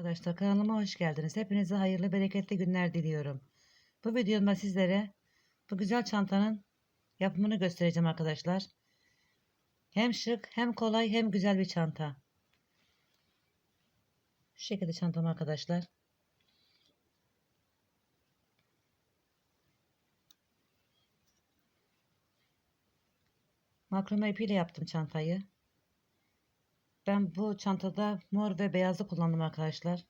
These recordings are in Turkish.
Arkadaşlar kanalıma hoş geldiniz. Hepinize hayırlı bereketli günler diliyorum. Bu videomda sizlere bu güzel çantanın yapımını göstereceğim arkadaşlar. Hem şık hem kolay hem güzel bir çanta. Şu şekilde çantam arkadaşlar. Makrome ipiyle yaptım çantayı. Ben bu çantada mor ve beyazı kullandım arkadaşlar.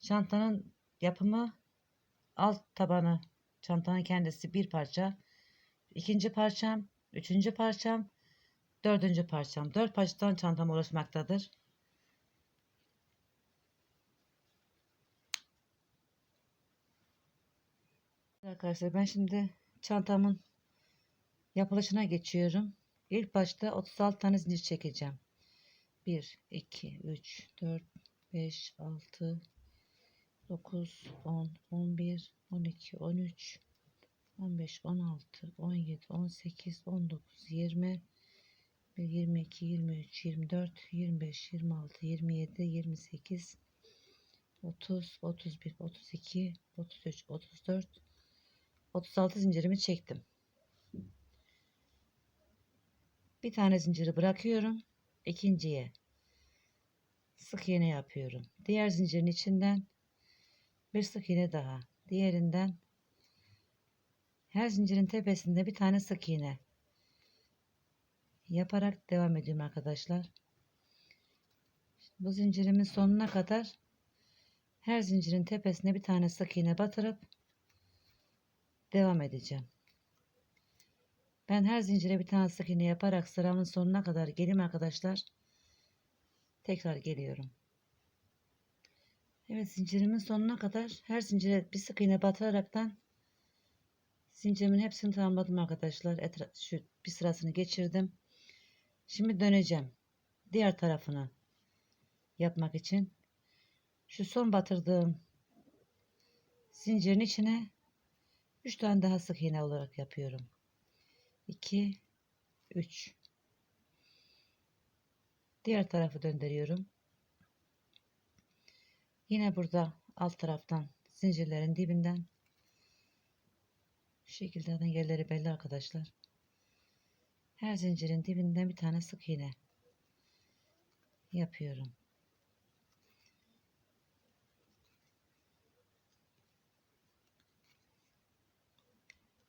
Çantanın yapımı alt tabanı çantanın kendisi bir parça. ikinci parçam, üçüncü parçam, dördüncü parçam. Dört parçadan çantam oluşmaktadır. Arkadaşlar ben şimdi çantamın yapılışına geçiyorum. İlk başta 36 tane zincir çekeceğim. 1, 2, 3, 4, 5, 6, 9, 10, 11, 12, 13, 15, 16, 17, 18, 19, 20, 22, 23, 24, 25, 26, 27, 28, 30, 31, 32, 33, 34, 36 zincirimi çektim. Bir tane zinciri bırakıyorum. ikinciye sık iğne yapıyorum. Diğer zincirin içinden bir sık iğne daha. Diğerinden her zincirin tepesinde bir tane sık iğne yaparak devam ediyorum arkadaşlar. Bu zincirimin sonuna kadar her zincirin tepesine bir tane sık iğne batırıp devam edeceğim. Ben her zincire bir tane sık iğne yaparak sıramın sonuna kadar geleyim arkadaşlar. Tekrar geliyorum. Evet zincirimin sonuna kadar her zincire bir sık iğne batıraraktan zincirimin hepsini tamamladım arkadaşlar. Etra şu bir sırasını geçirdim. Şimdi döneceğim. Diğer tarafını yapmak için şu son batırdığım zincirin içine 3 tane daha sık iğne olarak yapıyorum. 2 3 diğer tarafı döndürüyorum. Yine burada alt taraftan zincirlerin dibinden. Şu şekilde yerleri belli arkadaşlar. Her zincirin dibinden bir tane sık iğne yapıyorum.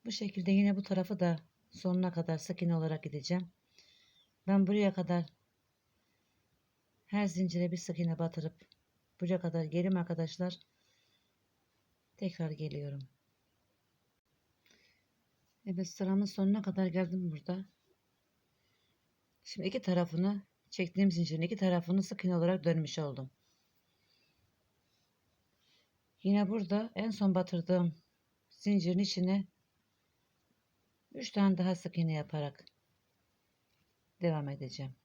Bu şekilde yine bu tarafı da sonuna kadar sık iğne olarak gideceğim. Ben buraya kadar her zincire bir sık iğne batırıp buraya kadar gelim arkadaşlar. Tekrar geliyorum. Evet sıramın sonuna kadar geldim burada. Şimdi iki tarafını çektiğim zincirin iki tarafını sık iğne olarak dönmüş oldum. Yine burada en son batırdığım zincirin içine 3 tane daha sık iğne yaparak devam edeceğim.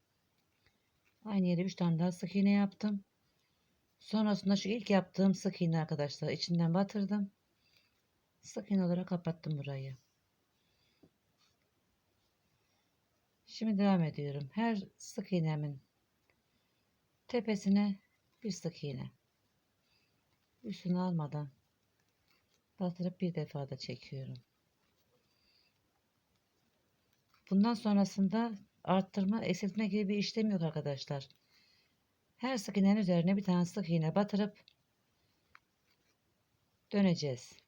Aynı yere 3 tane daha sık iğne yaptım. Sonrasında şu ilk yaptığım sık iğne arkadaşlar içinden batırdım. Sık iğne olarak kapattım burayı. Şimdi devam ediyorum. Her sık iğnemin tepesine bir sık iğne. Üstünü almadan batırıp bir defa da çekiyorum. Bundan sonrasında arttırma, eksiltme gibi bir işlem yok arkadaşlar. Her sık iğnenin üzerine bir tane sık iğne batırıp döneceğiz.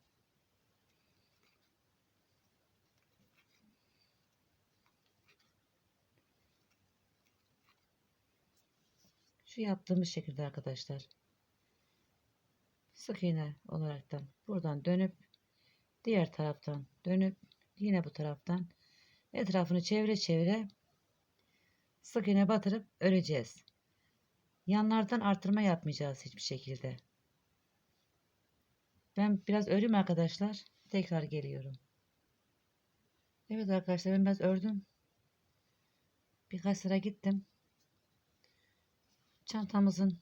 Şu yaptığımız şekilde arkadaşlar. Sık iğne olaraktan buradan dönüp diğer taraftan dönüp yine bu taraftan Etrafını çevre çevre sık iğne batırıp öreceğiz. Yanlardan artırma yapmayacağız hiçbir şekilde. Ben biraz öreyim arkadaşlar. Tekrar geliyorum. Evet arkadaşlar ben biraz ördüm. Birkaç sıra gittim. Çantamızın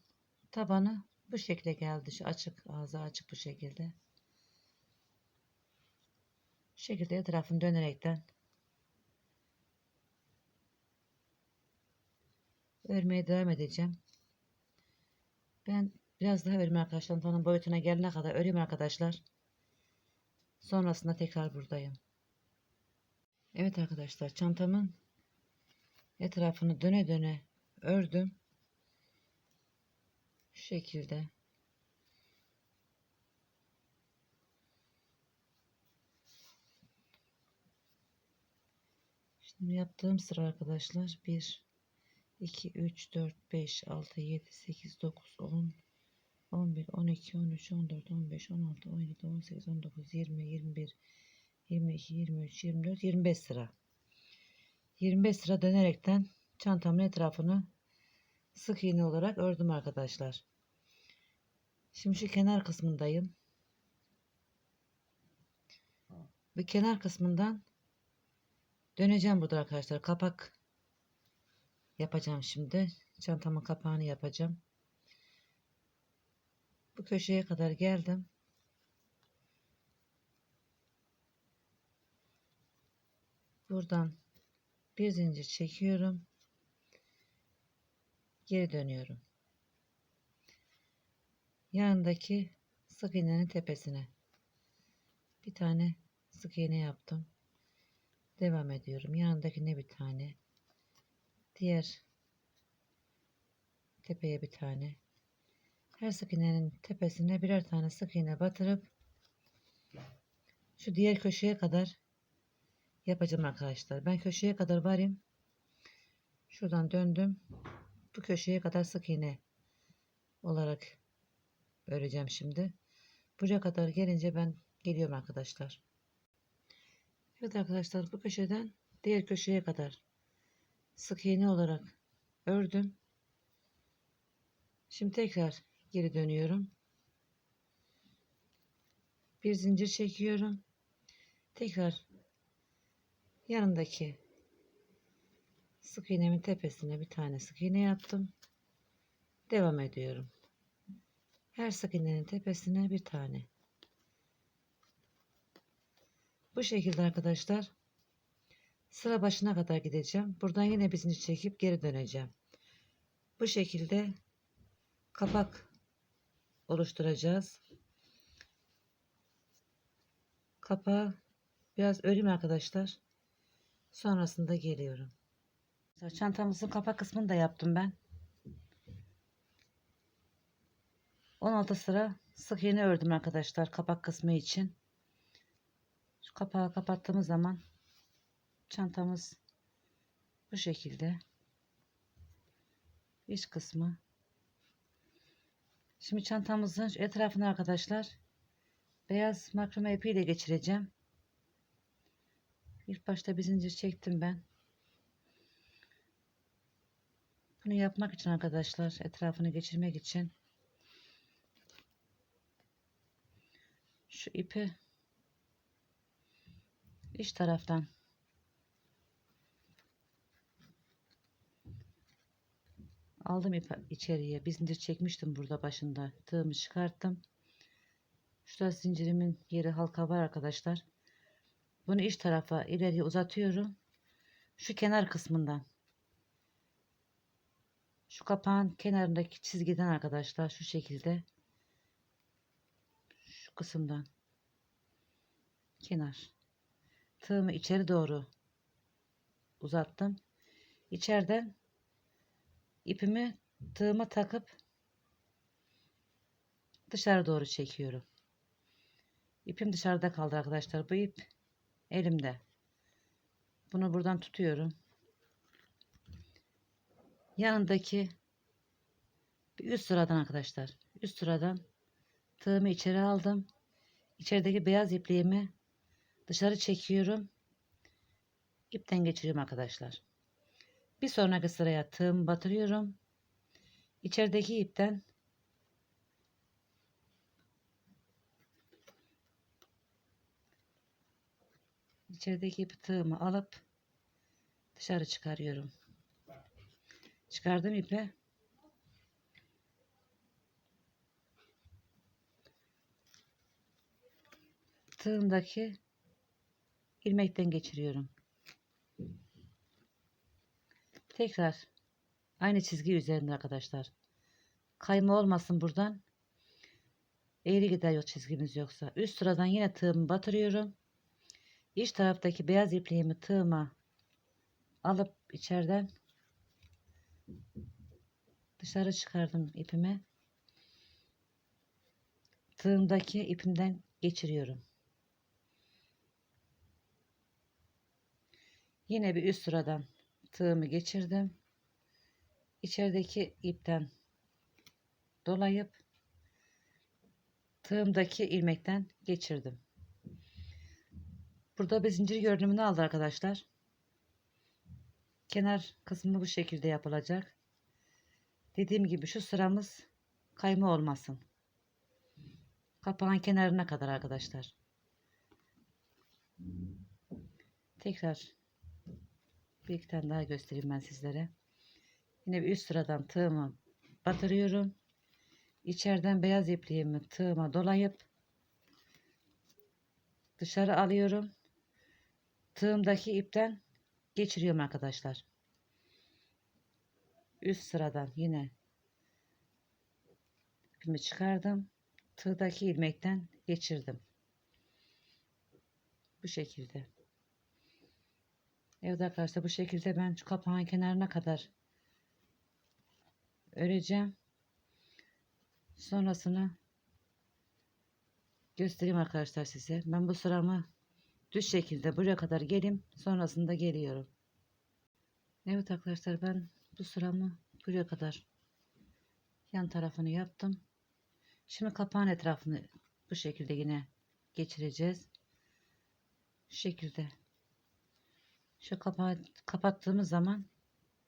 tabanı bu şekilde geldi. Şu açık ağzı açık bu şekilde. Bu şekilde etrafını dönerekten örmeye devam edeceğim. Ben biraz daha öreyim arkadaşlar. Çantanın boyutuna gelene kadar öreyim arkadaşlar. Sonrasında tekrar buradayım. Evet arkadaşlar çantamın etrafını döne döne ördüm. Şu şekilde. Şimdi yaptığım sıra arkadaşlar 1 2 3 4 5 6 7 8 9 10 11 12 13 14 15 16 17 18 19 20 21 22 23 24 25 sıra. 25 sıra dönerekten çantamın etrafını sık iğne olarak ördüm arkadaşlar. Şimdi şu kenar kısmındayım. Ve kenar kısmından döneceğim burada arkadaşlar. Kapak yapacağım şimdi. Çantamın kapağını yapacağım. Bu köşeye kadar geldim. Buradan bir zincir çekiyorum. Geri dönüyorum. Yanındaki sık iğnenin tepesine. Bir tane sık iğne yaptım. Devam ediyorum. Yanındakine bir tane diğer tepeye bir tane. Her sık iğnenin tepesine birer tane sık iğne batırıp şu diğer köşeye kadar yapacağım arkadaşlar. Ben köşeye kadar varayım. Şuradan döndüm. Bu köşeye kadar sık iğne olarak öreceğim şimdi. Buraya kadar gelince ben geliyorum arkadaşlar. Evet arkadaşlar bu köşeden diğer köşeye kadar sık iğne olarak ördüm. Şimdi tekrar geri dönüyorum. Bir zincir çekiyorum. Tekrar yanındaki sık iğnemin tepesine bir tane sık iğne yaptım. Devam ediyorum. Her sık iğnenin tepesine bir tane. Bu şekilde arkadaşlar sıra başına kadar gideceğim. Buradan yine bir zincir çekip geri döneceğim. Bu şekilde kapak oluşturacağız. Kapağı biraz öreyim arkadaşlar. Sonrasında geliyorum. Çantamızın kapak kısmını da yaptım ben. 16 sıra sık iğne ördüm arkadaşlar kapak kısmı için. Şu kapağı kapattığımız zaman çantamız bu şekilde. İç kısmı. Şimdi çantamızın etrafını arkadaşlar beyaz makrame ipiyle geçireceğim. İlk başta bir zincir çektim ben. Bunu yapmak için arkadaşlar etrafını geçirmek için. Şu ipi iç taraftan aldım içeriye. Bir zincir çekmiştim burada başında. Tığımı çıkarttım. Şurada zincirimin yeri halka var arkadaşlar. Bunu iç tarafa ileriye uzatıyorum. Şu kenar kısmından. Şu kapağın kenarındaki çizgiden arkadaşlar şu şekilde. Şu kısımdan. Kenar. Tığımı içeri doğru uzattım. İçeriden ipimi tığıma takıp dışarı doğru çekiyorum. İpim dışarıda kaldı arkadaşlar. Bu ip elimde. Bunu buradan tutuyorum. Yanındaki bir üst sıradan arkadaşlar. Üst sıradan tığımı içeri aldım. İçerideki beyaz ipliğimi dışarı çekiyorum. İpten geçiriyorum arkadaşlar. Bir sonraki sıraya tığımı batırıyorum. İçerideki ipten içerideki ipi tığımı alıp dışarı çıkarıyorum. Çıkardım ipi. Tığımdaki ilmekten geçiriyorum. Tekrar aynı çizgi üzerinde arkadaşlar. kayma olmasın buradan. Eğri gider yok çizgimiz yoksa. Üst sıradan yine tığımı batırıyorum. İç taraftaki beyaz ipliğimi tığıma alıp içeriden dışarı çıkardım ipimi. Tığımdaki ipimden geçiriyorum. Yine bir üst sıradan tığımı geçirdim. İçerideki ipten dolayıp tığımdaki ilmekten geçirdim. Burada bir zincir görünümünü aldı arkadaşlar. Kenar kısmı bu şekilde yapılacak. Dediğim gibi şu sıramız kayma olmasın. Kapağın kenarına kadar arkadaşlar. Tekrar bir iki tane daha göstereyim ben sizlere. Yine bir üst sıradan tığımı batırıyorum. İçeriden beyaz ipliğimi tığıma dolayıp dışarı alıyorum. Tığımdaki ipten geçiriyorum arkadaşlar. Üst sıradan yine ipimi çıkardım. Tığdaki ilmekten geçirdim. Bu şekilde. Evet arkadaşlar bu şekilde ben şu kapağın kenarına kadar öreceğim. Sonrasını göstereyim arkadaşlar size. Ben bu sıramı düz şekilde buraya kadar gelim. Sonrasında geliyorum. Evet arkadaşlar ben bu sıramı buraya kadar yan tarafını yaptım. Şimdi kapağın etrafını bu şekilde yine geçireceğiz. Şu şekilde. Şu kapağı kapattığımız zaman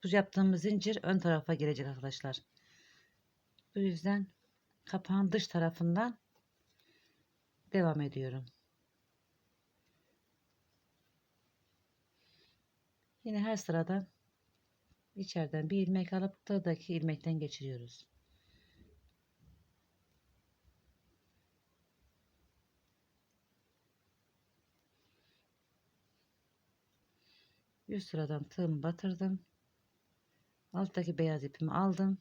bu yaptığımız zincir ön tarafa gelecek arkadaşlar. Bu yüzden kapağın dış tarafından devam ediyorum. Yine her sırada içeriden bir ilmek alıp dağdaki ilmekten geçiriyoruz. Yüz sıradan tığımı batırdım. Alttaki beyaz ipimi aldım.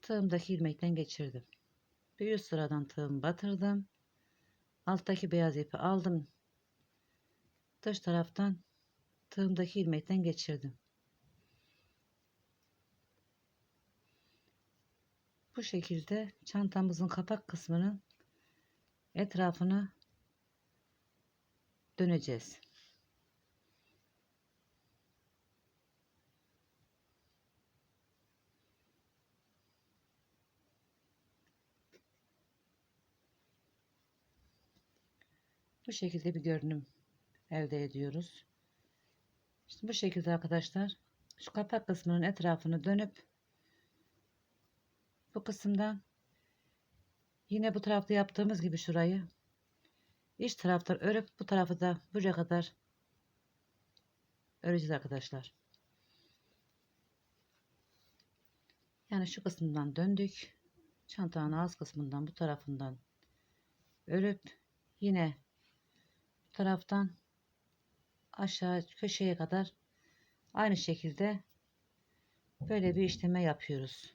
Tığımdaki ilmekten geçirdim. Bir yüz sıradan tığımı batırdım. Alttaki beyaz ipi aldım. Dış taraftan tığımdaki ilmekten geçirdim. Bu şekilde çantamızın kapak kısmının etrafını döneceğiz. Bu şekilde bir görünüm elde ediyoruz. İşte bu şekilde arkadaşlar şu kapak kısmının etrafını dönüp bu kısımdan yine bu tarafta yaptığımız gibi şurayı iç taraftan örüp bu tarafı da buraya kadar öreceğiz arkadaşlar. Yani şu kısmından döndük. Çantanın ağız kısmından bu tarafından örüp yine taraftan aşağı köşeye kadar aynı şekilde böyle bir işleme yapıyoruz.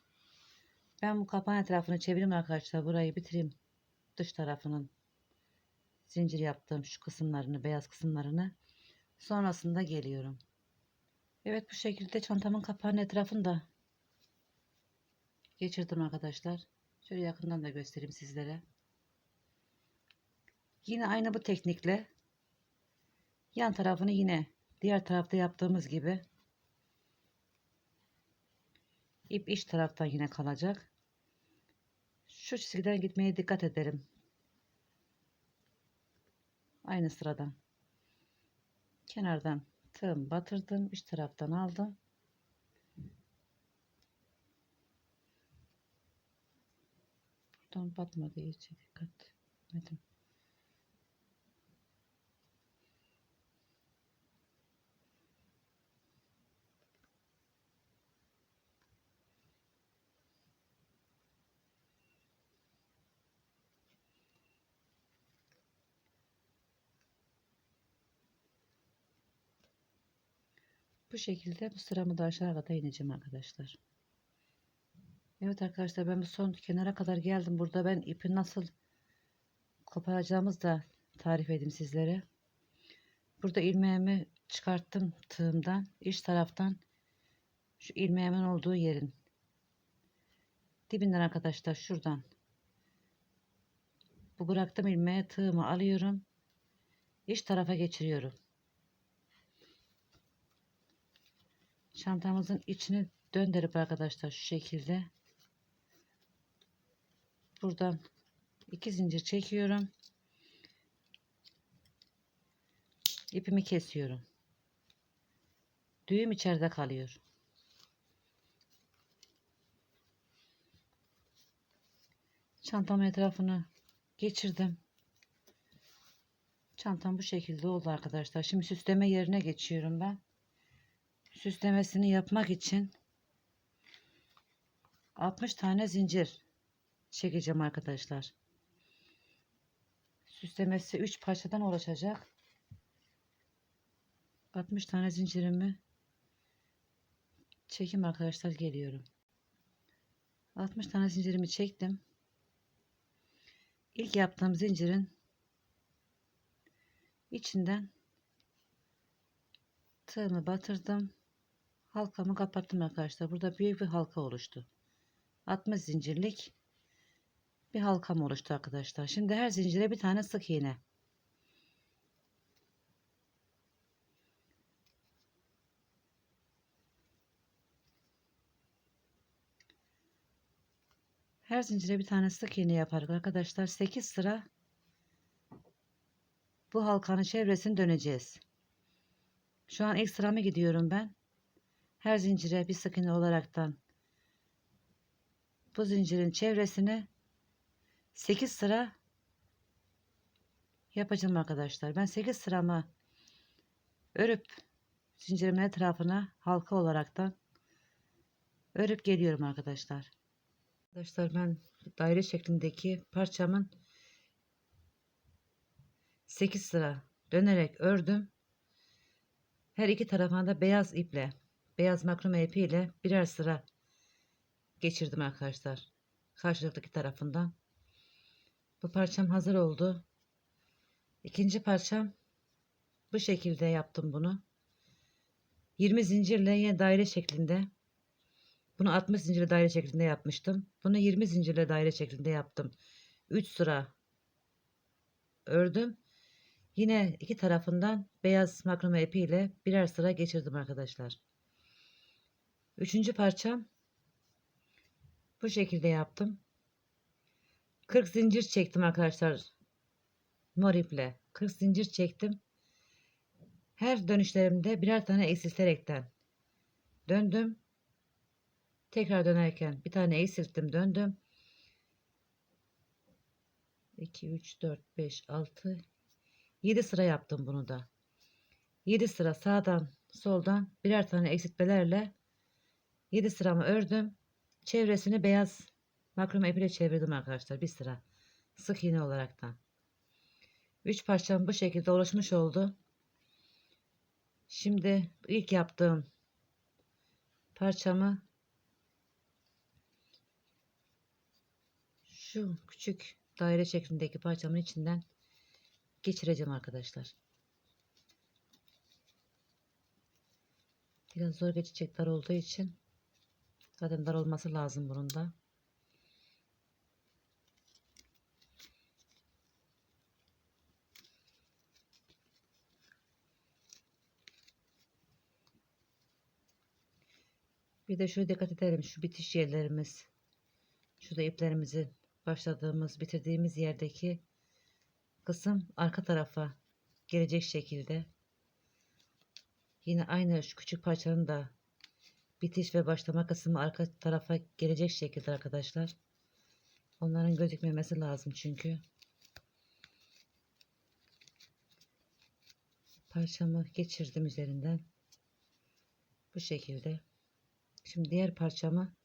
Ben bu kapağın etrafını çevireyim arkadaşlar. Burayı bitireyim. Dış tarafının zincir yaptığım şu kısımlarını, beyaz kısımlarını. Sonrasında geliyorum. Evet bu şekilde çantamın kapağının etrafını da geçirdim arkadaşlar. Şöyle yakından da göstereyim sizlere. Yine aynı bu teknikle yan tarafını yine diğer tarafta yaptığımız gibi ip iç taraftan yine kalacak. Şu çizgiden gitmeye dikkat edelim. Aynı sıradan. Kenardan tığım batırdım. iç taraftan aldım. Buradan batmadığı için dikkat etmedim. Şekilde bu sıramı da aşağı kadar ineceğim arkadaşlar. Evet arkadaşlar ben bu son kenara kadar geldim. Burada ben ipi nasıl koparacağımız da tarif edeyim sizlere. Burada ilmeğimi çıkarttım tığımdan. iç taraftan şu ilmeğimin olduğu yerin dibinden arkadaşlar şuradan bu bıraktım ilmeği tığımı alıyorum. iç tarafa geçiriyorum. Çantamızın içini döndürüp arkadaşlar şu şekilde buradan iki zincir çekiyorum. ipimi kesiyorum. Düğüm içeride kalıyor. Çantam etrafını geçirdim. Çantam bu şekilde oldu arkadaşlar. Şimdi süsleme yerine geçiyorum ben. Süslemesini yapmak için 60 tane zincir çekeceğim arkadaşlar. Süslemesi 3 parçadan oluşacak. 60 tane zincirimi çekim arkadaşlar geliyorum. 60 tane zincirimi çektim. İlk yaptığım zincirin içinden tığımı batırdım. Halkamı kapattım arkadaşlar. Burada büyük bir halka oluştu. 60 zincirlik bir halkam oluştu arkadaşlar. Şimdi her zincire bir tane sık iğne. Her zincire bir tane sık iğne yaparak arkadaşlar 8 sıra bu halkanın çevresini döneceğiz. Şu an ilk sıramı gidiyorum ben. Her zincire bir sık iğne olaraktan bu zincirin çevresini 8 sıra yapacağım arkadaşlar. Ben 8 sıramı örüp zincirimin etrafına halka olaraktan örüp geliyorum arkadaşlar. Arkadaşlar ben daire şeklindeki parçamın 8 sıra dönerek ördüm. Her iki tarafına da beyaz iple, beyaz makrome ipiyle birer sıra geçirdim arkadaşlar. Karşılıklı tarafından. Bu parçam hazır oldu. İkinci parçam bu şekilde yaptım bunu. 20 zincirle yine daire şeklinde bunu 60 zincirle daire şeklinde yapmıştım. Bunu 20 zincirle daire şeklinde yaptım. 3 sıra ördüm. Yine iki tarafından beyaz makrome ipiyle birer sıra geçirdim arkadaşlar. Üçüncü parçam bu şekilde yaptım. 40 zincir çektim arkadaşlar. Mor iple 40 zincir çektim. Her dönüşlerimde birer tane eksilterekten döndüm. Tekrar dönerken bir tane eksilttim döndüm. 2, 3, 4, 5, 6, 7 sıra yaptım bunu da. 7 sıra sağdan soldan birer tane eksiltmelerle 7 sıramı ördüm. Çevresini beyaz makrome ipiyle çevirdim arkadaşlar bir sıra. Sık iğne olaraktan. 3 parçam bu şekilde oluşmuş oldu. Şimdi ilk yaptığım parçamı şu küçük daire şeklindeki parçamın içinden geçireceğim arkadaşlar. Biraz zor geçecek dar olduğu için zaten dar olması lazım bunun da. Bir de şöyle dikkat edelim şu bitiş yerlerimiz. Şurada iplerimizi başladığımız, bitirdiğimiz yerdeki kısım arka tarafa gelecek şekilde. Yine aynı şu küçük parçanın da bitiş ve başlama kısmı arka tarafa gelecek şekilde arkadaşlar. Onların gözükmemesi lazım çünkü. Parçamı geçirdim üzerinden. Bu şekilde. Şimdi diğer parçamı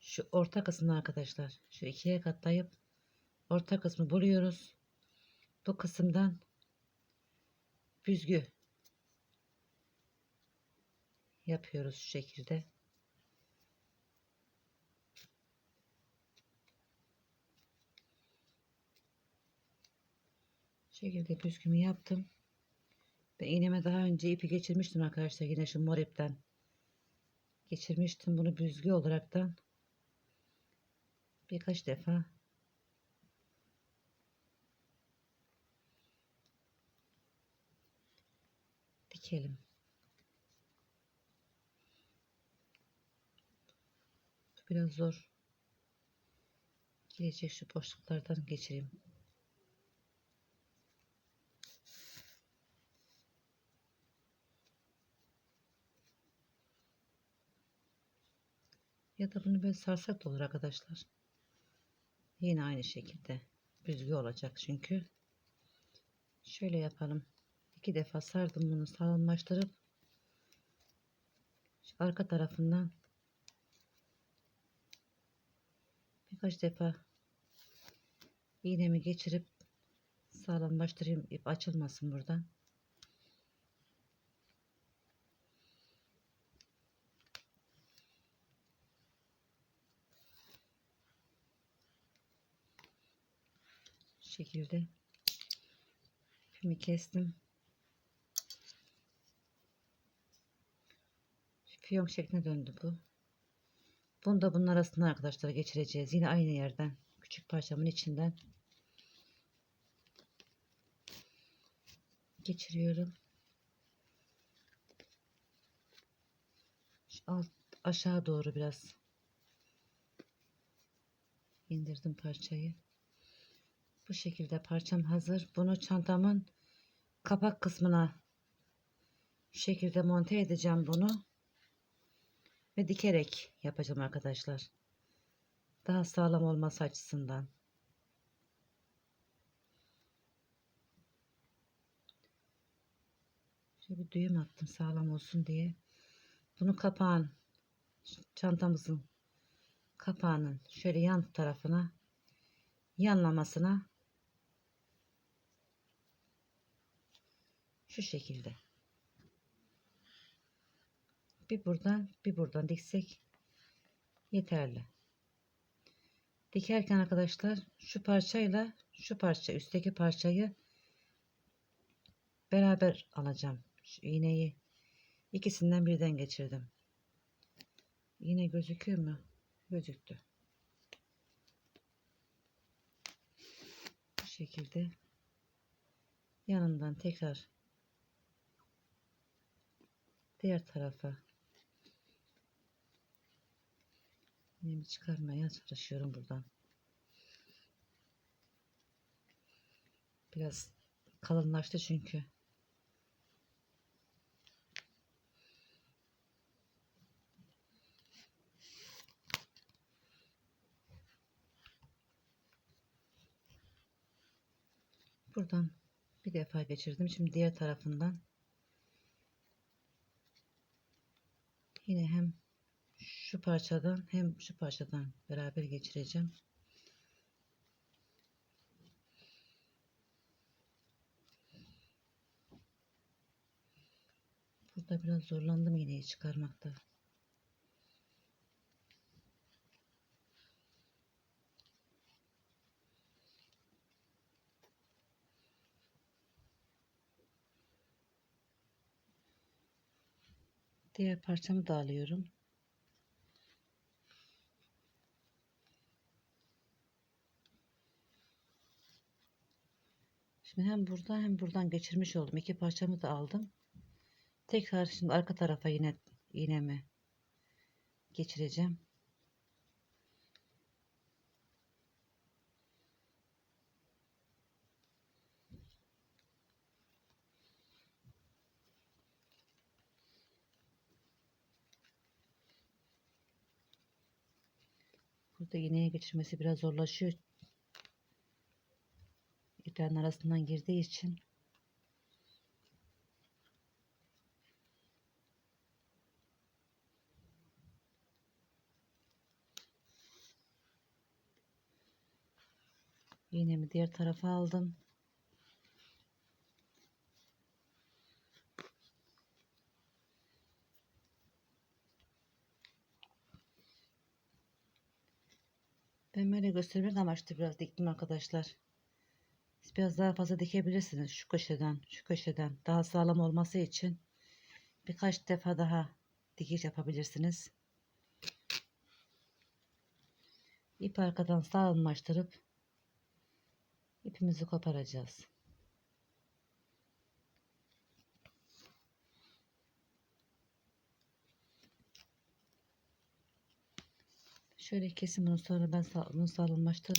şu orta kısmı arkadaşlar şu ikiye katlayıp orta kısmı buluyoruz. Bu kısımdan büzgü yapıyoruz şu şekilde. Şu şekilde püskümü yaptım. Ve iğneme daha önce ipi geçirmiştim arkadaşlar yine şu mor ipten. Geçirmiştim bunu büzgü olaraktan birkaç defa dikelim. Biraz zor. Girecek şu boşluklardan geçireyim. Ya da bunu böyle sarsak da olur arkadaşlar. Yine aynı şekilde büzgü olacak çünkü. Şöyle yapalım. İki defa sardım bunu sağlamlaştırıp arka tarafından birkaç defa iğnemi geçirip sağlamlaştırayım ip açılmasın buradan. Şekilde ipimi kestim. Fiyonk şekline döndü bu. Bunu da bunun arasından arkadaşlar geçireceğiz. Yine aynı yerden. Küçük parçamın içinden. Geçiriyorum. Alt aşağı doğru biraz indirdim parçayı. Bu şekilde parçam hazır. Bunu çantamın kapak kısmına şekilde monte edeceğim bunu. Ve dikerek yapacağım arkadaşlar. Daha sağlam olması açısından. Şöyle bir düğüm attım sağlam olsun diye. Bunu kapağın çantamızın kapağının şöyle yan tarafına yanlamasına şu şekilde bir buradan bir buradan diksek yeterli. Dikerken arkadaşlar şu parçayla şu parça üstteki parçayı beraber alacağım. Şu iğneyi ikisinden birden geçirdim. Yine gözüküyor mu? Gözüktü. Bu şekilde yanından tekrar diğer tarafa iğnemi çıkarmaya çalışıyorum buradan. Biraz kalınlaştı çünkü. Buradan bir defa geçirdim. Şimdi diğer tarafından yine hem şu parçadan hem şu parçadan beraber geçireceğim burada biraz zorlandım iğneyi çıkarmakta Diğer parçamı da alıyorum. Şimdi hem buradan hem buradan geçirmiş oldum. İki parçamı da aldım. Tekrar şimdi arka tarafa yine iğnemi geçireceğim. Burada iğneye geçirmesi biraz zorlaşıyor iplerin arasından girdiği için iğnemi diğer tarafa aldım. Ben böyle göstermek amaçlı biraz diktim arkadaşlar. Biraz daha fazla dikebilirsiniz şu köşeden, şu köşeden. Daha sağlam olması için birkaç defa daha dikiş yapabilirsiniz. İp arkadan sağlamlaştırıp ipimizi koparacağız. Şöyle kesin bunu sonra ben bunu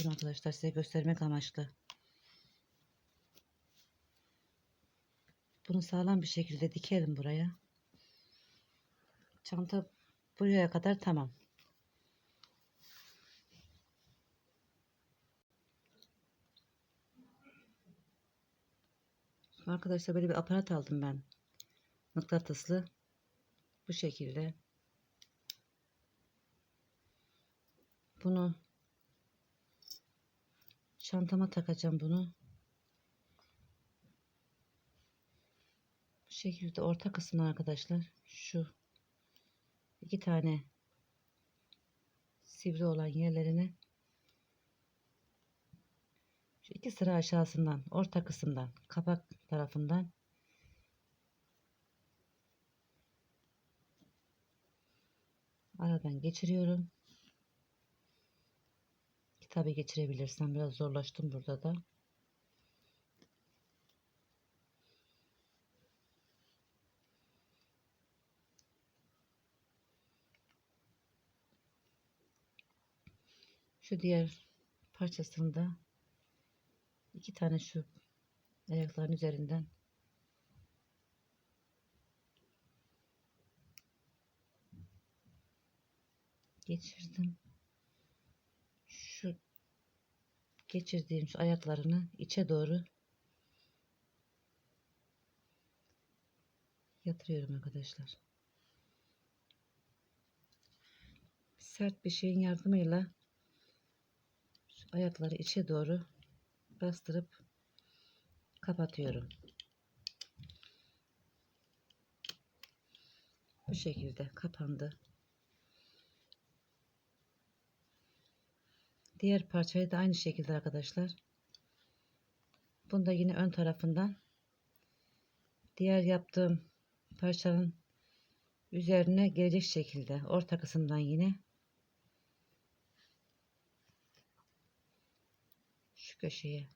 arkadaşlar size göstermek amaçlı. Bunu sağlam bir şekilde dikelim buraya. Çanta buraya kadar tamam. Arkadaşlar böyle bir aparat aldım ben. Mıknatıslı. Bu şekilde. Bunu çantama takacağım bunu. Şekilde orta kısmına arkadaşlar şu iki tane sivri olan yerlerini şu iki sıra aşağısından orta kısımdan kapak tarafından aradan geçiriyorum. Tabi geçirebilirsem biraz zorlaştım burada da. Şu diğer parçasında iki tane şu ayakların üzerinden geçirdim. Şu geçirdiğim şu ayaklarını içe doğru yatırıyorum arkadaşlar. Sert bir şeyin yardımıyla ayakları içe doğru bastırıp kapatıyorum. Bu şekilde kapandı. Diğer parçayı da aynı şekilde arkadaşlar. Bunu da yine ön tarafından diğer yaptığım parçanın üzerine gelecek şekilde orta kısımdan yine şu köşeye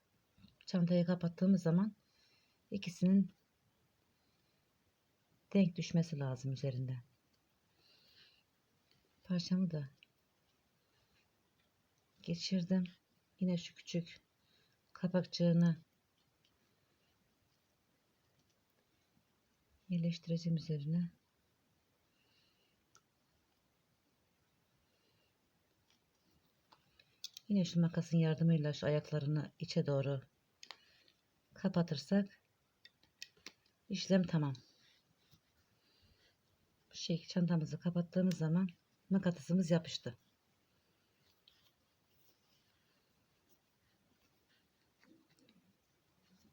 çantayı kapattığımız zaman ikisinin denk düşmesi lazım üzerinde. Parçamı da geçirdim. Yine şu küçük kapakçığını yerleştireceğim üzerine. Yine şu makasın yardımıyla şu ayaklarını içe doğru kapatırsak işlem tamam. Bu şekilde çantamızı kapattığımız zaman makasımız yapıştı.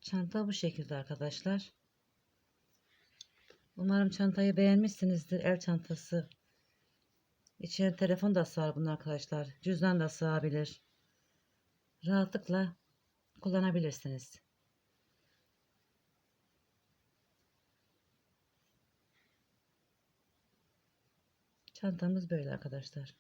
Çanta bu şekilde arkadaşlar. Umarım çantayı beğenmişsinizdir. El çantası. İçine telefon da sığar arkadaşlar. Cüzdan da sığabilir. Rahatlıkla kullanabilirsiniz. Çantamız böyle arkadaşlar.